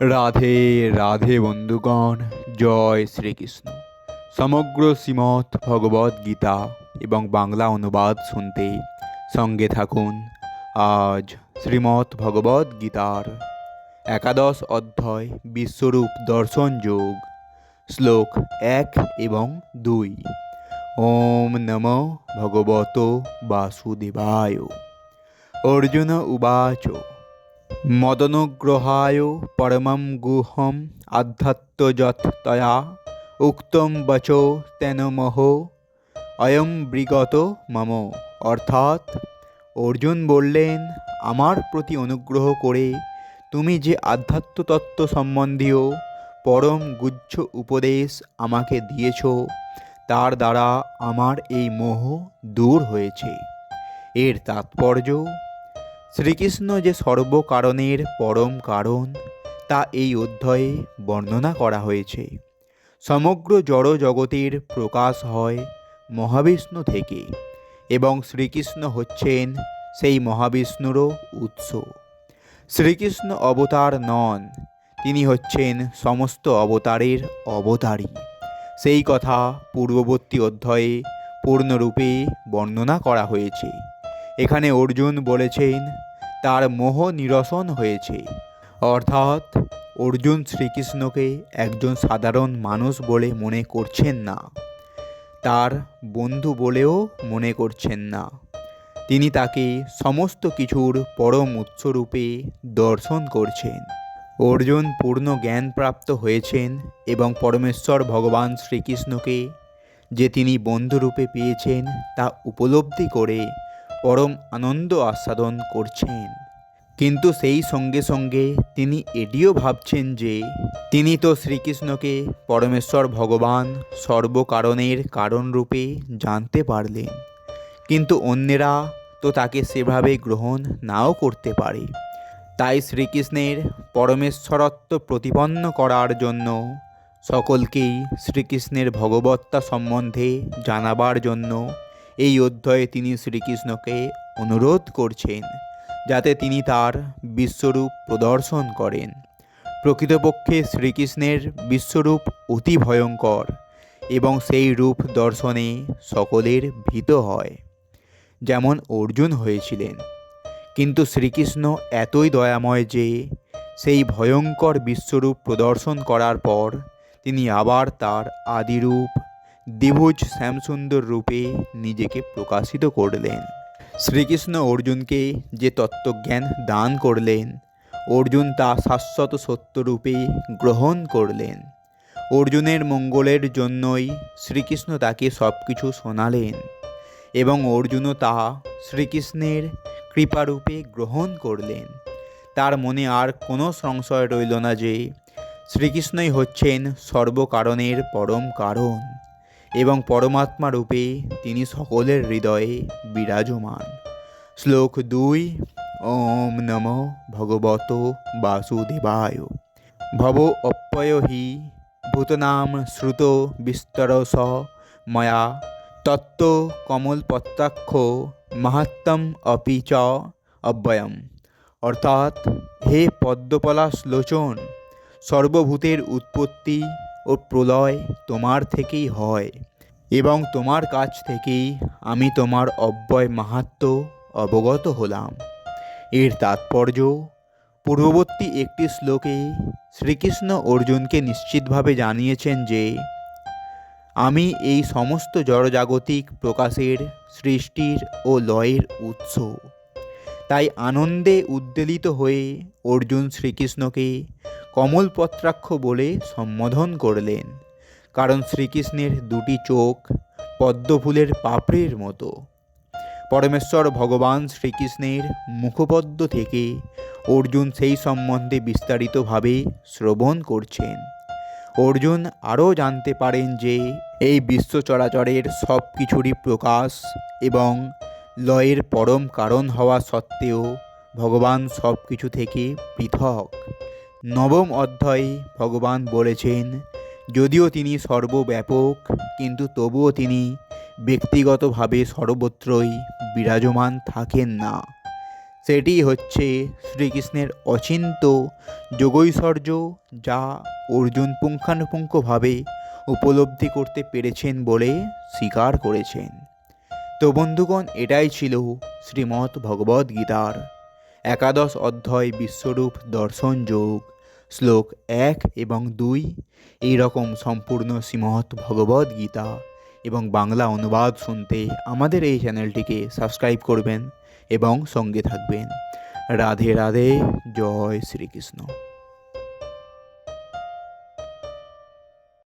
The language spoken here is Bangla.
রাধে রাধে বন্ধুগণ, জয় শ্রীকৃষ্ণ। সমগ্র শ্রীমৎ ভগবদ গীতা এবং বাংলা অনুবাদ শুনতে সঙ্গে থাকুন আজ শ্রীমৎ ভগবদ গীতার একাদশ অধ্যায় বিশ্বরূপ দর্শন যোগ, শ্লোক এক এবং দুই। ওম নম ভগবত বাসুদেবায়। অর্জুন উবাচ। মদনুগ্রহায় পরমং গুহম আধ্যাত্মযত্তয়া উক্তম বচো তেন মহ অয়ং বিগত মম। অর্থাৎ অর্জুন বললেন, আমার প্রতি অনুগ্রহ করে তুমি যে আধ্যাত্মতত্ত্ব সম্বন্ধীয় পরম গুচ্ছ উপদেশ আমাকে দিয়েছ, তার দ্বারা আমার এই মোহ দূর হয়েছে। এর তাৎপর্য শ্রীকৃষ্ণ যে সর্বকারণের পরম কারণ, তা এই অধ্যায়ে বর্ণনা করা হয়েছে। সমগ্র জড় জগতের প্রকাশ হয় মহাবিষ্ণু থেকে এবং শ্রীকৃষ্ণ হচ্ছেন সেই মহাবিষ্ণুরও উৎস। শ্রীকৃষ্ণ অবতার নন, তিনি হচ্ছেন সমস্ত অবতারের অবতারী। সেই কথা পূর্ববর্তী অধ্যায়ে পূর্ণরূপে বর্ণনা করা হয়েছে। এখানে অর্জুন বলেছেন, তার মোহ নিরসন হয়েছে। অর্থাৎ, অর্জুন শ্রীকৃষ্ণকে একজন সাধারণ মানুষ বলে মনে করছেন না। তার বন্ধু বলেও মনে করছেন না। তিনি তাকে সমস্ত কিছুর পরম উৎসরূপে দর্শন করছেন। অর্জুন পূর্ণ জ্ঞানপ্রাপ্ত হয়েছেন এবং পরমেশ্বর ভগবান শ্রীকৃষ্ণকে যে তিনি বন্ধুরূপে পেয়েছেন তা উপলব্ধি করে পরম আনন্দ আস্বাদন করছেন। কিন্তু সেই সঙ্গে সঙ্গে তিনি এটিও ভাবছেন যে, তিনি তো শ্রীকৃষ্ণকে পরমেশ্বর ভগবান সর্বকারণের কারণরূপে জানতে পারলেন। কিন্তু অন্যেরা তো তাকে সেভাবে গ্রহণ নাও করতে পারে। তাই শ্রীকৃষ্ণের পরমেশ্বরত্ব প্রতিপন্ন করার জন্য সকলকেই শ্রীকৃষ্ণের ভগবত্তা সম্বন্ধে জানাবার জন্য এই অধ্যায়ে তিনি শ্রীকৃষ্ণকে অনুরোধ করছেন যাতে তিনি তার বিশ্বরূপ প্রদর্শন করেন। প্রকৃতপক্ষে শ্রীকৃষ্ণের বিশ্বরূপ অতি ভয়ঙ্কর এবং সেই রূপ দর্শনে সকলের ভীত হয়, যেমন অর্জুন হয়েছিলেন। কিন্তু শ্রীকৃষ্ণ এতই দয়াময় যে সেই ভয়ঙ্কর বিশ্বরূপ প্রদর্শন করার পর তিনি আবার তার আদিরূপ দ্বিভুজ শ্যামসুন্দর রূপে নিজেকে প্রকাশিত করলেন। শ্রীকৃষ্ণ অর্জুনকে যে তত্ত্বজ্ঞান দান করলেন, অর্জুন তা শাশ্বত সত্যরূপে গ্রহণ করলেন। অর্জুনের মঙ্গলের জন্যই শ্রীকৃষ্ণ তাকে সব কিছু শোনালেন এবং অর্জুনও তা শ্রীকৃষ্ণের কৃপারূপে গ্রহণ করলেন। তার মনে আর কোনো সংশয় রইল না যে, শ্রীকৃষ্ণই হচ্ছেন সর্বকারণের পরম কারণ। এবং পরমাত্মা রূপে তিনি সকলের হৃদয়ে বিরাজমান। শ্লোক দুই, ওম নম ভগবত বাসুদেবায়। ভব অপ্যয় হি, ভূতনাম শ্রুত বিস্তর স ময়া, তত্ত্ব কমলপত্রাক্ষ মাহাত্ম অপি চ অব্যয়ম। অর্থাৎ, হে পদ্মপলাশ লোচন সর্বভূতের উৎপত্তি ও প্রলয় তোমার থেকেই হয় এবং তোমার কাছ থেকেই আমি তোমার অব্যয় মাহাত্ম অবগত হলাম। এর তাৎপর্য, পূর্ববর্তী একটি শ্লোকে শ্রীকৃষ্ণ অর্জুনকে নিশ্চিতভাবে জানিয়েছেন যে, আমি এই সমস্ত জড়জাগতিক প্রকাশের, সৃষ্টির ও লয়ের উৎস। তাই আনন্দে উদ্বেলিত হয়ে অর্জুন শ্রীকৃষ্ণকে কমলপত্রাক্ষ বলে সম্বোধন করলেন, কারণ শ্রীকৃষ্ণের দুটি চোখ পদ্মফুলের পাপড়ির মতো। পরমেশ্বর ভগবান শ্রীকৃষ্ণের মুখপদ্ম থেকে অর্জুন সেই সম্বন্ধে বিস্তারিতভাবে শ্রবণ করছেন। অর্জুন আরও জানতে পারেন যে, এই বিশ্ব চরাচরের সব কিছুরই প্রকাশ এবং লয়ের পরম কারণ হওয়া সত্ত্বেও ভগবান সব কিছু থেকে পৃথক। নবম অধ্যায়ে ভগবান বলেছেন, যদিও তিনি সর্বব্যাপক, কিন্তু তবুও তিনি ব্যক্তিগতভাবে সর্বত্রই বিরাজমান থাকেন না। সেটি হচ্ছে শ্রীকৃষ্ণের অচিন্ত যোগৈশ্বর্য যা অর্জুন পুঙ্খানুপুঙ্খভাবে উপলব্ধি করতে পেরেছেন বলে স্বীকার করেছেন। তো বন্ধুগণ, এটাই ছিল শ্রীমদ্ ভগবদ গীতার একাদশ অধ্যায় বিশ্বরূপ দর্শন যোগ, শ্লোক এক এবং দুই। এই রকম সম্পূর্ণ শ্রীমহৎ ভগবদ গীতা এবং বাংলা অনুবাদ শুনতে আমাদের এই চ্যানেলটিকে সাবস্ক্রাইব করবেন এবং সঙ্গে থাকবেন। রাধে রাধে, জয় শ্রীকৃষ্ণ।